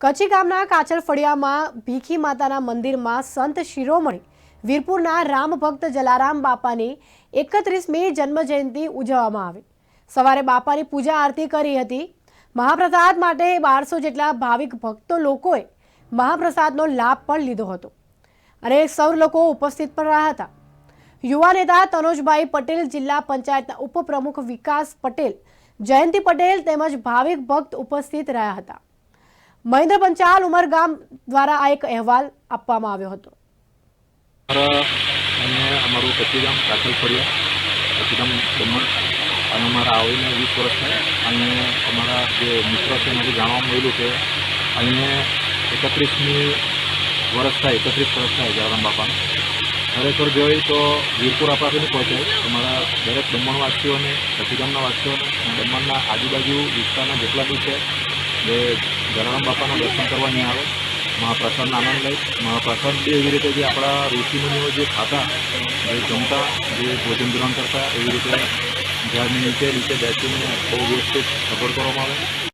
કચ્છી ગામના કાચલ ફળિયામાં ભીખી માતાના મંદિરમાં સંત શિરોમણી, વીરપુરના રામ ભક્ત જલારામ બાપાની એકત્રીસમી જન્મજયંતિ ઉજવવામાં આવી. સવારે બાપાની પૂજા આરતી કરી હતી. મહાપ્રસાદ માટે બારસો જેટલા ભાવિક ભક્તો લોકોએ મહાપ્રસાદનો લાભ પણ લીધો હતો અને સૌ લોકો ઉપસ્થિત પણ રહ્યા હતા. યુવા નેતા તનોજભાઈ પટેલ, જિલ્લા પંચાયતના ઉપપ્રમુખ વિકાસ પટેલ, જયંતિ પટેલ તેમજ ભાવિક ભક્ત ઉપસ્થિત રહ્યા હતા. મહેન્દ્ર પંચાલ ઉમરગામ દ્વારા આ એક અહેવાલ આપવામાં આવ્યો હતો. અને અમારું કચ્છીગામ કાછલ ફળિયા કચ્છીગામ દમણ અને અમારા આવીને વીસ વર્ષ થયા. અને અમારા જે મિત્ર છે એનાથી જાણવા મળેલું કે અહીંયા એકત્રીસમી વર્ષ થાય, એકત્રીસ વર્ષ થાય જલારામ બાપાનું. ખરેખર જોઈએ તો વીરપુર આપણાથી નહીં પહોંચે અમારા દરેક દમણવાસીઓને કચ્છીગામના વાસીઓને દમણના આજુબાજુ વિસ્તારના જેટલા બી છે એ જલારામ બાપાના દર્શન કરવા અહીંયા આવે. મહાપ્રસાદનો આનંદ લઈ મહાપ્રસાદ બી એવી રીતે જે આપણા ઋષિમુનિઓ જે ખાતા, જે જમતા, જે ભોજન ગ્રહણ કરતા, એવી રીતે ઝાડની નીચે નીચે બેસીને બહુ વ્યવસ્થિત સગવડ કરવામાં આવે.